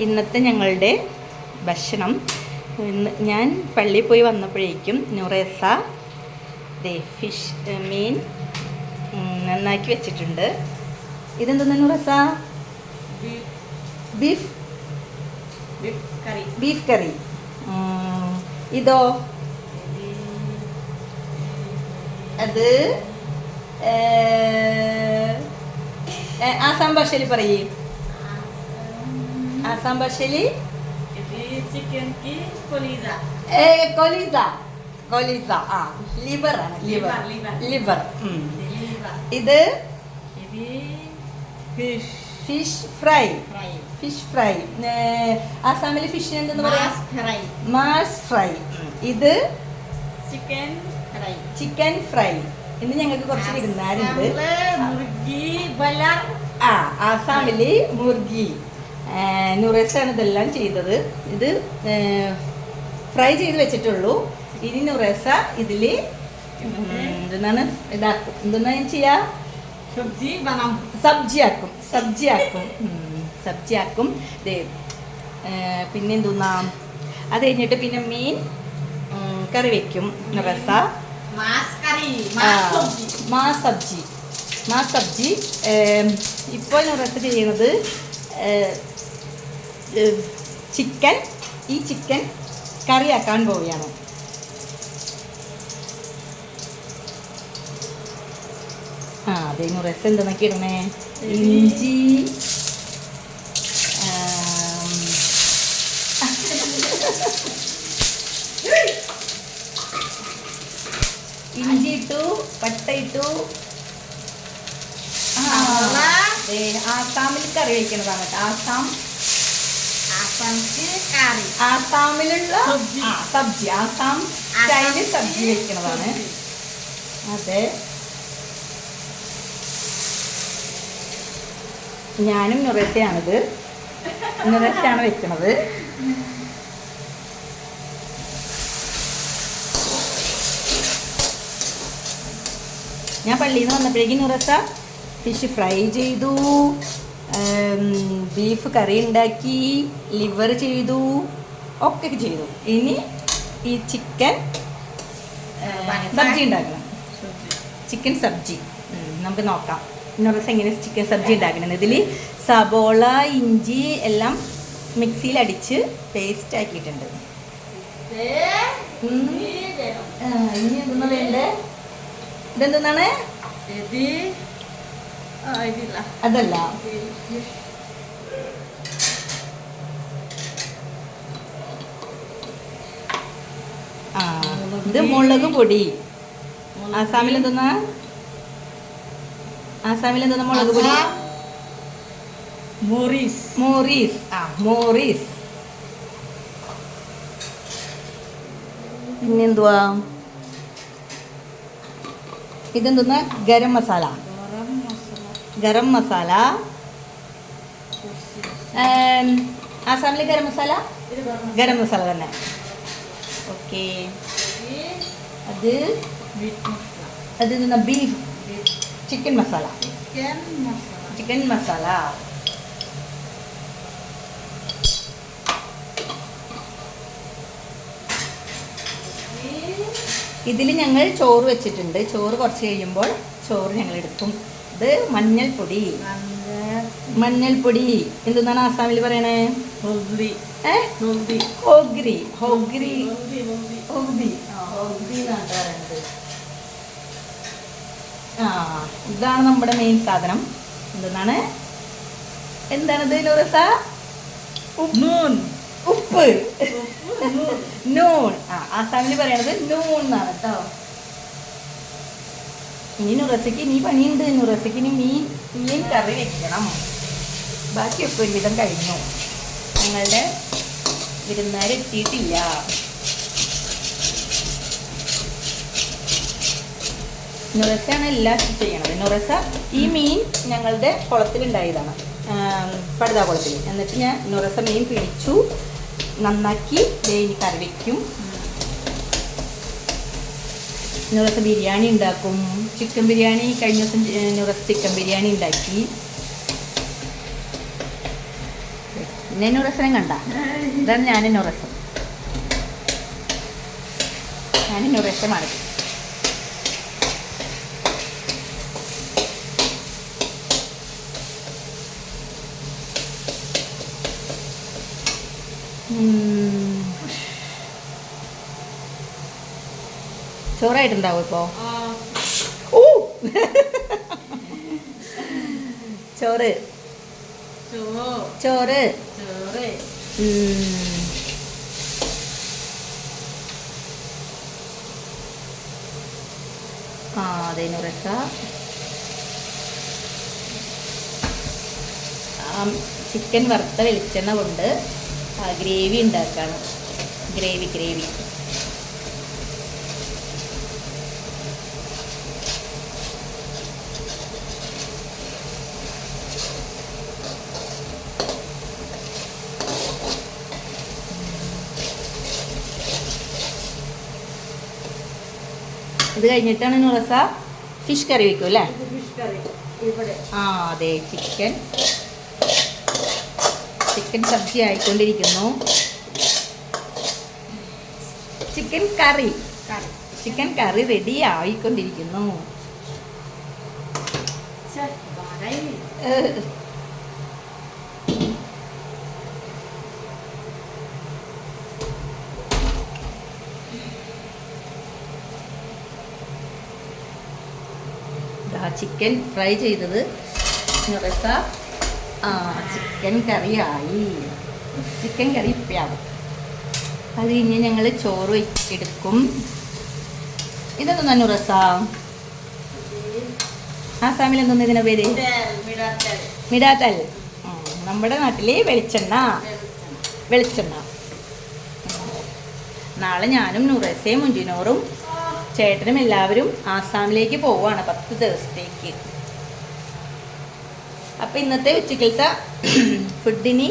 ഇന്നത്തെ ഞങ്ങളുടെ ഭക്ഷണം. ഇന്ന് ഞാൻ പള്ളിയിൽ പോയി വന്നപ്പോഴേക്കും നുറേസ ദേ ഫിഷ് മീൻ നന്നാക്കി വെച്ചിട്ടുണ്ട്. ഇതെന്താണ് നുറേസ? ബീഫ്. കറി. ബീഫ് കറി. ഇതോ? അത് ആ സംഭാഷയിൽ പറയേ. ഇത് ചിക്കൻക്ക് കൊലീസ. കൊലീസ. ആ. ലിവർ ആണ് ലിവർ Liver, liver. ലിവർ. ലീവ ഇത് ഫിഷ്. ഫ്രൈ. Fish fry. ആസാമിൽ ഫിഷ് എന്തെന്ന് പറയാ? മാസ് ഫ്രൈ. ഇത്? Chicken fry. Chicken fry. ഇന്ന് ഞങ്ങൾക്ക് കുറച്ച് വിരുന്നാരുണ്ട്. ആ ആസാമിൽ മുർഗി. നുറേസാണ് ഇതെല്ലാം ചെയ്തത്. ഇത് ഫ്രൈ ചെയ്ത് വെച്ചിട്ടുള്ളൂ. ഇനി നുറേസ ഇതിൽ എന്താണ് ഇതാക്കും. ഞാൻ ചെയ്യാ? സബ്ജി സബ്ജിയാക്കും. സബ്ജിയാക്കും. സബ്ജിയാക്കും. ദേ പിന്നെ എന്തുന്നാ? അത് കഴിഞ്ഞിട്ട് പിന്നെ മീൻ കറി വെക്കും. നുറേസ. മാ സബ്ജി. മാ സബ്ജി. ഇപ്പോൾ നുറേസ ചെയ്യുന്നത് ചിക്കൻ ഈ ചിക്കൻ കറിയാക്കാൻ പോവുകയാണ്. ആ അതേ റെസ് എന്തെന്നൊക്കെ ഇടണേ? ഇഞ്ചി ഇഞ്ചി ഇട്ടു പട്ട ഇട്ടു. ആ, ആസാമിൽ കറി വയ്ക്കുന്നതാണ് കേട്ടോ. ആസാം? കറി. ആസാമിലുള്ള സബ്ജി. ആസാം സ്റ്റൈലിൽ സബ്ജി വെക്കുന്നതാണ് അതെ. ഞാനും നുറേസയാണിത് നുറേസയാണ് വെക്കുന്നത് ഞാൻ പള്ളിയിൽ നിന്ന് വന്നപ്പോഴേക്കും നുറസ ഫിഷ് ഫ്രൈ ചെയ്തു. ബീഫ് കറി ഉണ്ടാക്കി ലിവർ ചെയ്തു ഒക്കെ ചെയ്തു. ഇനി ഈ ചിക്കൻ സബ്ജി ഉണ്ടാക്കണം. ചിക്കൻ സബ്ജി. നമുക്ക് നോക്കാം. നുറസ് എങ്ങനെ ചിക്കൻ സബ്ജി ഉണ്ടാക്കണം ഇതിൽ സബോള ഇഞ്ചി എല്ലാം മിക്സിയിൽ അടിച്ച് പേസ്റ്റ് ആക്കിയിട്ടുണ്ട്. ഇനി എന്തെന്നാ വേണ്ടത് ഇതെന്താണ് അതല്ല. ആ ഇത് മുളക് പൊടി. ആസാമിൽ എന്തെന്നാ? ആസാമിൽ എന്തെന്നാ മുളക് പൊടി? മോറീസ്. മോറീസ്. ആ മോറീസ്. പിന്നെന്തുവാ? ഇതെന്തെന്നാ? ഗരം മസാല. മസാല. ഗരം ആസാമിലെ ഗരം മസാല? ഗരം മസാല തന്നെ. ഓക്കെ. അത് ബീഫ് മസാല അത് നിന്ന beef. Chicken masala. Chicken masala. ഇതിൽ ഞങ്ങൾ ചോറ് വെച്ചിട്ടുണ്ട്. ചോറ് കുറച്ച് കഴിയുമ്പോൾ ചോറ് ഞങ്ങൾ എടുക്കും. ഇത് മഞ്ഞൾപ്പൊടി. മഞ്ഞൾപ്പൊടി. എന്തെന്നാണ് ആസാമിൽ പറയണേ? ഹോഗ്രി. ഹോഗ്രി. ഹോഗ്രി. ആ ഇതാണ് നമ്മുടെ മെയിൻ സാധനം. എന്തെന്നാണ്? എന്താണത് നൂറസ ഉപ്പ്. നൂൺ. ആ ആസാമിൽ പറയണത് നൂൺ എന്നാണ് കേട്ടോ. ഇനി നുറസയ്ക്ക് ഇനി പണിയുണ്ട്. നുറസയ്ക്ക് ഇനി മീൻ മീൻ കറി വെക്കണം. ബാക്കിയൊക്കെ ഒരുവിധം കഴിഞ്ഞു. ഞങ്ങളുടെ വിരുന്നാരെത്തിയിട്ടില്ല നുറസയാണ് എല്ലാം ചെയ്യണത്. നുറസ ഈ മീൻ ഞങ്ങളുടെ കുളത്തിലുണ്ടായതാണ്. പടുതാ കുളത്തിൽ എന്നിട്ട് ഞാൻ നുറസ മീൻ പിടിച്ചു. നന്നാക്കി കറി വയ്ക്കും നുറസ് ബിരിയാണി ഉണ്ടാക്കും. ചിക്കൻ ബിരിയാണി കഴിഞ്ഞ ദിവസം നുറസ് ചിക്കൻ ബിരിയാണി ഉണ്ടാക്കി. പിന്നെ നുറസനം കണ്ട? ഇതാണ് ഞാൻ നുറസം ഞാൻ നുറസമാണ് ഉം. ചോറായിട്ടുണ്ടാവും ഇപ്പോ? ഓ ചോറ്. ചോറ്? ആ അതെ നുറക്ക. ചിക്കൻ വറുത്ത വെളിച്ചെണ്ണ കൊണ്ട് ഗ്രേവി ഉണ്ടാക്കാണ്. Gravy gravy. ഇത് കഴിഞ്ഞിട്ടാണ് നുറസ ഫിഷ് കറി വെക്കും അല്ലേ? ഫിഷ് കറി ഇവിടെ. ആ അതെ chicken chicken sabzi ആയിക്കൊണ്ടിരിക്കുന്നു. Chicken curry curry chicken curry ready ആയിക്കൊണ്ടിരിക്കുന്നു. Chicken fry ചെയ്തത്. നിറച്ച ആ ചിക്കൻ കറിയായി. ചിക്കൻ കറി ഇപ്പയാവും. അത് കഴിഞ്ഞ് ഞങ്ങൾ ചോറ് എടുക്കും. ഇതെന്താ നുറസ ആസാമിൽ എന്തോ ഇതിനെ പേര്? തേൽ, മിടാത്തൽ, നമ്മുടെ നാട്ടിലെ വെളിച്ചെണ്ണ. വെളിച്ചെണ്ണ. നാളെ ഞാനും നുറസയും മുഞ്ചിനോറും ചേട്ടനും എല്ലാവരും ആസാമിലേക്ക് പോവുകയാണ് പത്ത് ദിവസത്തേക്ക്. അപ്പം ഇന്നത്തെ ഉച്ചക്കലത്തെ ഫുഡിന്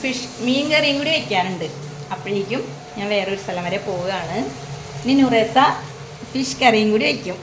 ഫിഷ് മീൻ കറിയും കൂടി വയ്ക്കാനുണ്ട് അപ്പോഴേക്കും ഞാൻ വേറൊരു സ്ഥലം വരെ പോവുകയാണ്. ഇനി നുറേസ ഫിഷ് കറിയും കൂടി വയ്ക്കും